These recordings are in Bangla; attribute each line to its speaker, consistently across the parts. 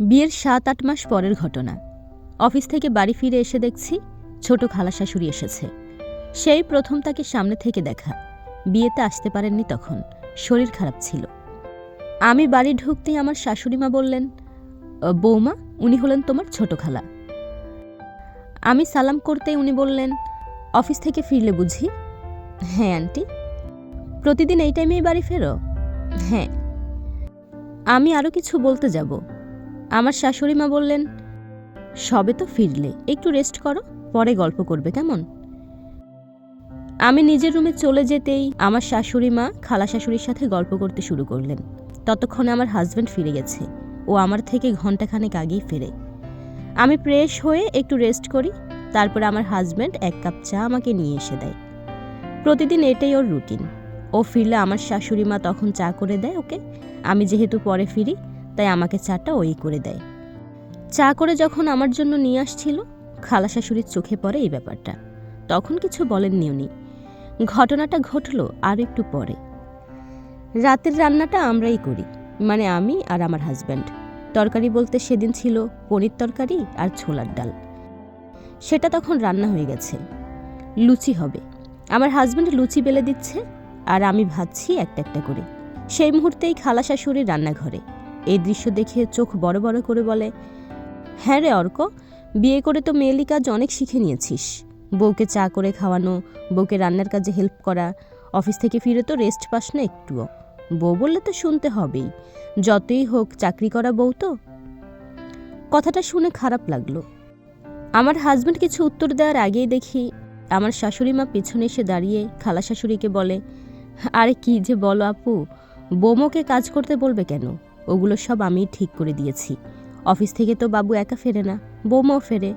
Speaker 1: বিয়ের সাত আট মাস পরের ঘটনা। অফিস থেকে বাড়ি ফিরে এসে দেখছি ছোট খালা শাশুড়ি এসেছে। সেই প্রথম তাকে সামনে থেকে দেখা। বিয়েতে আসতে পারেননি তখন। শরীর খারাপ ছিল। আমি বাড়ি ঢুকতেই আমার শাশুড়িমা বললেন বৌমা, উনি হলেন তোমার ছোট খালা। আমি সালাম করতেই উনি বললেন, অফিস থেকে ফিরলে বুঝি? হ্যাঁ আন্টি। প্রতিদিন এই টাইমেই বাড়ি ফেরো? হ্যাঁ। আমি আরও কিছু বলতে যাব। আমার শাশুড়ি মা বললেন, সবে তো ফিরলে, একটু রেস্ট করো, পরে গল্প করবে, কেমন? আমি নিজের রুমে চলে যেতেই আমার শাশুড়ি মা খালা শাশুড়ির সাথে গল্প করতে শুরু করলেন। ততক্ষণে আমার হাজব্যান্ড ফিরে গেছে। ও আমার থেকে ঘন্টাখানেক আগেই ফেরে। আমি ফ্রেশ হয়ে একটু রেস্ট করি, তারপর আমার হাজব্যান্ড এক কাপ চা আমাকে নিয়ে এসে দেয়। প্রতিদিন এটাই ওর রুটিন ও ফিরলে আমার শাশুড়ি মা তখন চা করে দেয় ওকে। আমি যেহেতু পরে ফিরি তাই আমাকে চাটা ওই করে দেয়। চা করে যখন আমার জন্য নিয়ে আসছিল খালা শাশুড়ির চোখে পড়ে এই ব্যাপারটা। তখন কিছু বলেননি উনি। ঘটনাটা ঘটলো আর একটু পরে। রাতের রান্নাটা আমরাই করি মানে আমি আর আমার হাজব্যান্ড তরকারি বলতে সেদিন ছিল পনির তরকারি আর ছোলার ডাল। সেটা তখন রান্না হয়ে গেছে। লুচি হবে। আমার হাজব্যান্ড লুচি বেলে দিচ্ছে আর আমি ভাবছি একটা একটা করে। সেই মুহূর্তেই খালা শাশুড়ি রান্নাঘরে। এই দৃশ্য দেখে চোখ বড় বড় করে বলে হ্যাঁ রে অর্ক, বিয়ে করে তো মেয়েলি কাজ অনেক শিখে নিয়েছিস। বউকে চা করে খাওয়ানো, বউকে রান্নার কাজে হেল্প করা, অফিস থেকে ফিরে তো রেস্ট পাস না একটুও। বউ বললে তো শুনতে হবেই। যতই হোক, চাকরি করা বউ তো? কথাটা শুনে খারাপ লাগল। আমার হাজব্যান্ড কিছু উত্তর দেওয়ার আগেই দেখি, আমার শাশুড়ি মা পিছনে এসে দাঁড়িয়ে খালা শাশুড়িকে বলে, আরে কি যে বলো আপু, বোমোকে কাজ করতে বলবে কেন? ওগুলো সব আমি ঠিক করে দিয়েছি। অফিস থেকে তো বাবু একা ফেরে না, বৌমাও ফেরে।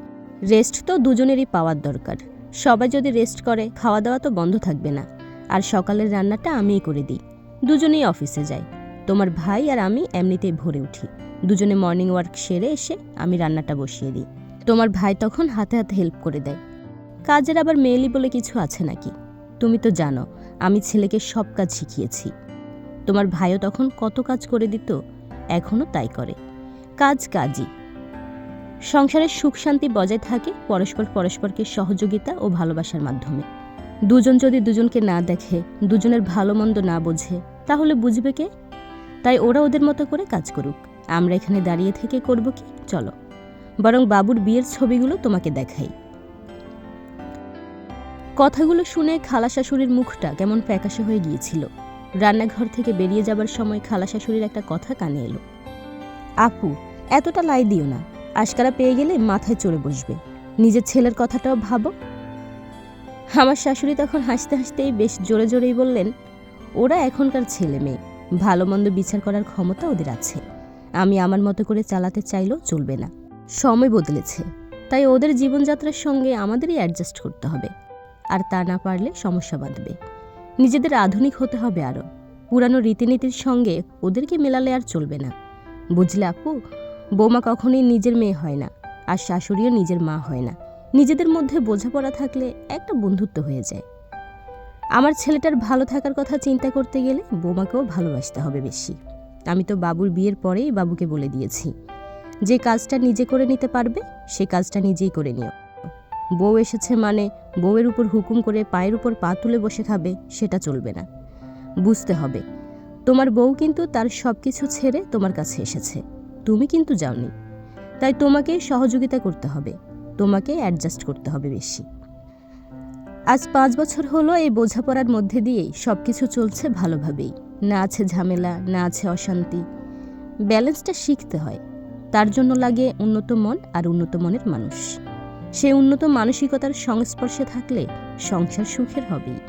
Speaker 1: রেস্ট তো দুজনেরই পাওয়ার দরকার। সবাই যদি রেস্ট করে খাওয়া দাওয়া তো বন্ধ থাকবে না। আর সকালের রান্নাটা আমিই করে দিই। দুজনেই অফিসে যাই। তোমার ভাই আর আমি এমনিতেই ভরে উঠি। দুজনে মর্নিং ওয়ার্ক সেরে এসে আমি রান্নাটা বসিয়ে দিই। তোমার ভাই তখন হাতে হাতে হেল্প করে দেয়। কাজের আবার মেয়েলি বলে কিছু আছে নাকি? তুমি তো জানো, আমি ছেলেকে সব কাজ শিখিয়েছি। তোমার ভাইও তখন কত কাজ করে দিত? এখনও তাই করে। কাজ কাজই। সংসারের সুখ শান্তি বজায় থাকে পরস্পর পরস্পরকে সহযোগিতা ও ভালোবাসার মাধ্যমে। দুজন যদি দুজনকে না দেখে, দুজনের ভালো মন্দ না বোঝে, তাহলে বুঝবে কে? তাই ওরা ওদের মতো করে কাজ করুক। আমরা এখানে দাঁড়িয়ে থেকে করব কি? চলো। বরং বাবুর বিয়ের ছবিগুলো তোমাকে দেখাই। কথাগুলো শুনে খালা শাশুড়ির মুখটা কেমন ফ্যাকাশে হয়ে গিয়েছিল। রান্নাঘর থেকে বেরিয়ে যাবার সময় খালা শাশুড়ির একটা কথা কানে এলো। আপু, এতটা লাই দিও না। আশকারা পেয়ে গেলে মাথায় চড়ে বসবে। নিজের ছেলের কথাটাও ভাবো। আমার শাশুড়ি তখন হাসতে হাসতেই বেশ জোরে জোরেই বললেন, ওরা এখনকার ছেলে মেয়ে। ভালো মন্দ বিচার করার ক্ষমতা ওদের আছে। আমি আমার মতো করে চালাতে চাইলেও চলবে না। সময় বদলেছে। তাই ওদের জীবনযাত্রার সঙ্গে আমাদেরই অ্যাডজাস্ট করতে হবে। আর তা না পারলে সমস্যা বাঁধবে। নিজেদের আধুনিক হতে হবে আরও পুরানো রীতিনীতির সঙ্গে ওদেরকে মেলালে আর চলবে না। বুঝলে আপু, বৌমা কখনোই নিজের মেয়ে হয় না, আর শাশুড়িও নিজের মা হয় না। নিজেদের মধ্যে বোঝাপড়া থাকলে একটা বন্ধুত্ব হয়ে যায়। আমার ছেলেটার ভালো থাকার কথা চিন্তা করতে গেলে বৌমাকেও ভালোবাসতে হবে বেশি। আমি তো বাবুর বিয়ের পরেই বাবুকে বলে দিয়েছি। যে কাজটা নিজে করে নিতে পারবে, সে কাজটা নিজেই করে নিও। বউ এসেছে মানে বউয়ের উপর হুকুম করে পায়ের উপর পা তুলে বসে খাবে, সেটা চলবে না। বুঝতে হবে, তোমার বউ কিন্তু তার সব কিছু ছেড়ে তোমার কাছে এসেছে। তুমি কিন্তু যাওনি। তাই তোমাকে সহযোগিতা করতে হবে, তোমাকে অ্যাডজাস্ট করতে হবে বেশি। আজ পাঁচ বছর হলো এই বোঝাপড়ার মধ্যে দিয়েই সব কিছু চলছে ভালোভাবেই। না আছে ঝামেলা, না আছে অশান্তি। ব্যালেন্সটা শিখতে হয়। তার জন্য লাগে উন্নত মন আর উন্নত মনের মানুষ। সে উন্নত মানসিকতার সংস্পর্শে থাকলে সংসার সুখের হবেই।